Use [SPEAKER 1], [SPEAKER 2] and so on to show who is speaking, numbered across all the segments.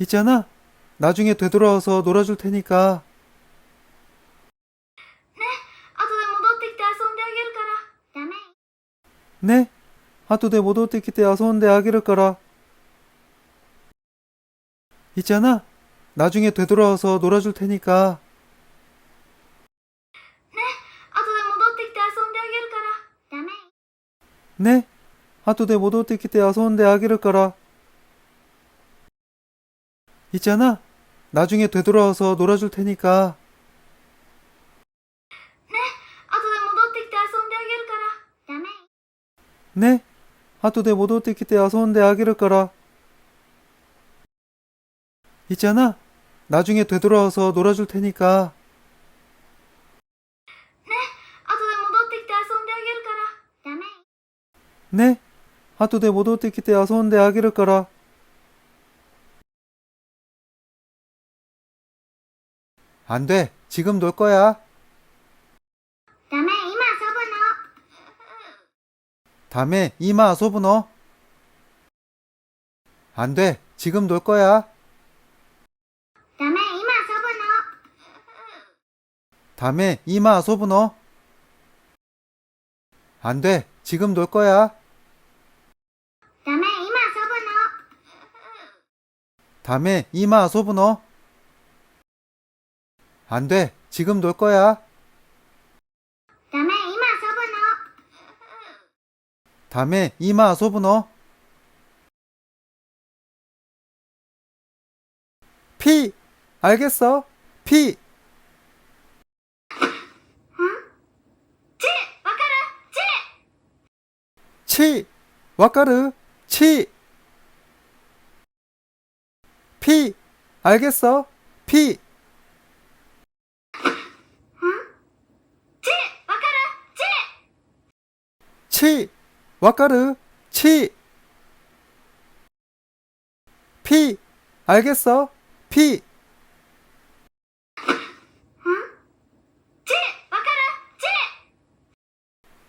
[SPEAKER 1] 있잖아. 나중에 되돌아와서 놀아줄 테니까.
[SPEAKER 2] 後で戻ってきて遊んであげるから。ダメ。
[SPEAKER 1] 네. 하토데 모도테 키테 아소온데 아기를 거라. 있잖아. 나중에 되돌아와서 놀아줄 테니까.
[SPEAKER 2] 後で戻ってきて遊んであげるから。ダメ。
[SPEAKER 1] 네. 하토데 모도테 키테 아소온데 아기를 거라. 있잖아. 나중에 되돌아와서 놀아줄 테니까.
[SPEAKER 2] 後で戻ってきて遊んであげるから。ダメ。
[SPEAKER 1] 네. 하토데 모도테 키테 아소온데 아기를 거라. 있잖아. 나중에 되돌아와서 놀아줄 테니까.
[SPEAKER 2] 後で戻ってきて遊んであげるから。ダメ。
[SPEAKER 1] 네. 하토데 모도테 키테 아소온데 아기를 거라. 안 돼. 지금 놀 거야.
[SPEAKER 2] 다음에 이마 소분어.
[SPEAKER 1] 다음에 이마 소분어. 안 돼. 지금 놀 거야.
[SPEAKER 2] 다음에 이마 소분어.
[SPEAKER 1] 다음에 이마 소분어. 안 돼. 지금 놀 거야.
[SPEAKER 2] 다음에 이마 소분어.
[SPEAKER 1] 다음에 이마 소분어. 안 돼. 지금 놀 거야.
[SPEAKER 2] ダメ、今遊ぶの。
[SPEAKER 1] 다음에 이마 소분어. 피. 알겠어. 피.
[SPEAKER 2] チわかるチ
[SPEAKER 1] 치. 와까르. 치. 피. 알겠어. 피. 치, 와까르, 치. 피, 알겠어? 피.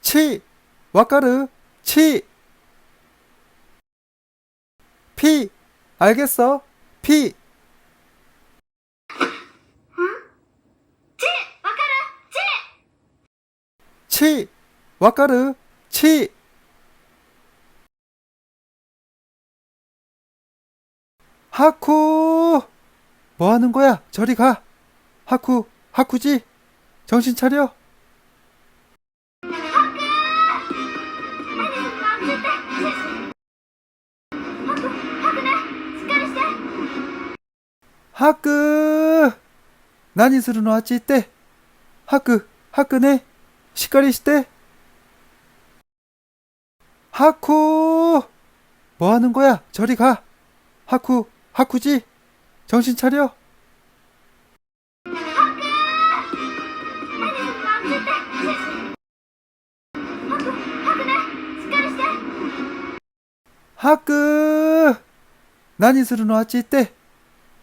[SPEAKER 1] 치, 와까르, 치. 피, 알겠어? 피. 치, 와까르, 치. 하쿠. 뭐 하는 거야? 저리 가. 하쿠. 하쿠지. 정신 차려.
[SPEAKER 2] 何待ってて。ハク、ハクね。しっかりして。
[SPEAKER 1] 하쿠. 나니するのあっち行って。하쿠. 하쿠네. 시까리して. 하쿠. 뭐 하는 거야? 저리 가. 하쿠. 하쿠지. 정신 차려.
[SPEAKER 2] 何待ってて。ハク、ハクね。しっかりして。
[SPEAKER 1] 하쿠. 나니するのあっち行って。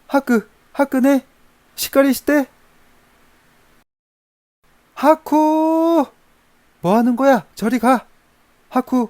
[SPEAKER 1] 하쿠. 하쿠네. 시까리して. 하쿠. 뭐 하는 거야? 저리 가. 하쿠.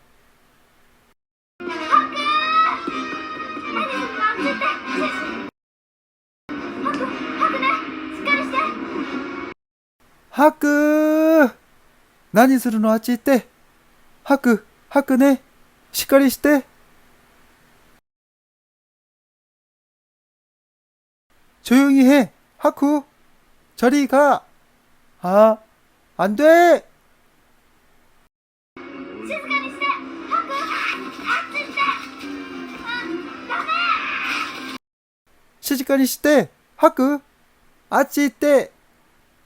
[SPEAKER 1] 하쿠. 나니するのあっち行って。하쿠. 하쿠네. 시까리して. 조용히 해. 하쿠. 저리 가. 아, 안 돼.
[SPEAKER 2] 静かにして。ハク、あっち行って。あ、ダメ。
[SPEAKER 1] 시집가니 시대. 하쿠. 아치 있대.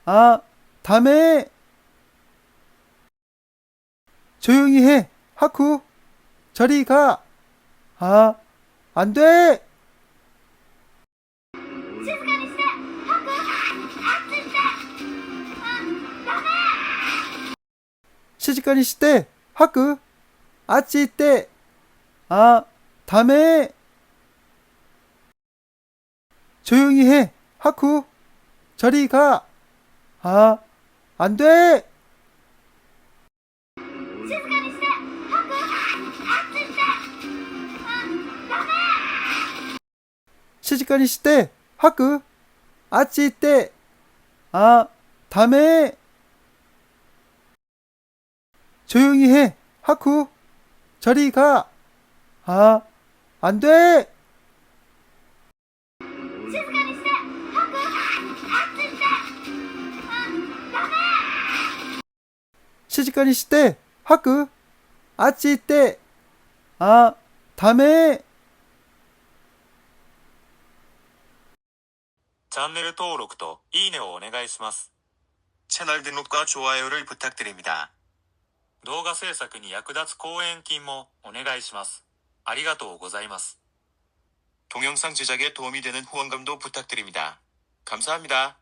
[SPEAKER 1] 아, 다음에 조용히 해. 하쿠. 저리 가 아 안돼. 시집가니 시대. 하쿠. 아찌 때아 아, 다음에. 조용히 해. 하쿠. 저리 가아 안 돼! 시집가니 시대 학교 아찌 때. 아, 다음에. 조용히 해 하쿠 저리 가. 아, 안 돼! 시집가니 시대 하크 아찌 때 아, 다음에
[SPEAKER 3] チャンネル登録といいねをお願いします。
[SPEAKER 4] 채널 등록과 좋아요를 부탁드립니다.
[SPEAKER 3] 動画制作に役立つ講演金もお願いします。ありがとうございます。
[SPEAKER 4] 동영상 제작에 도움이 되는 후원금도 부탁드립니다. 감사합니다.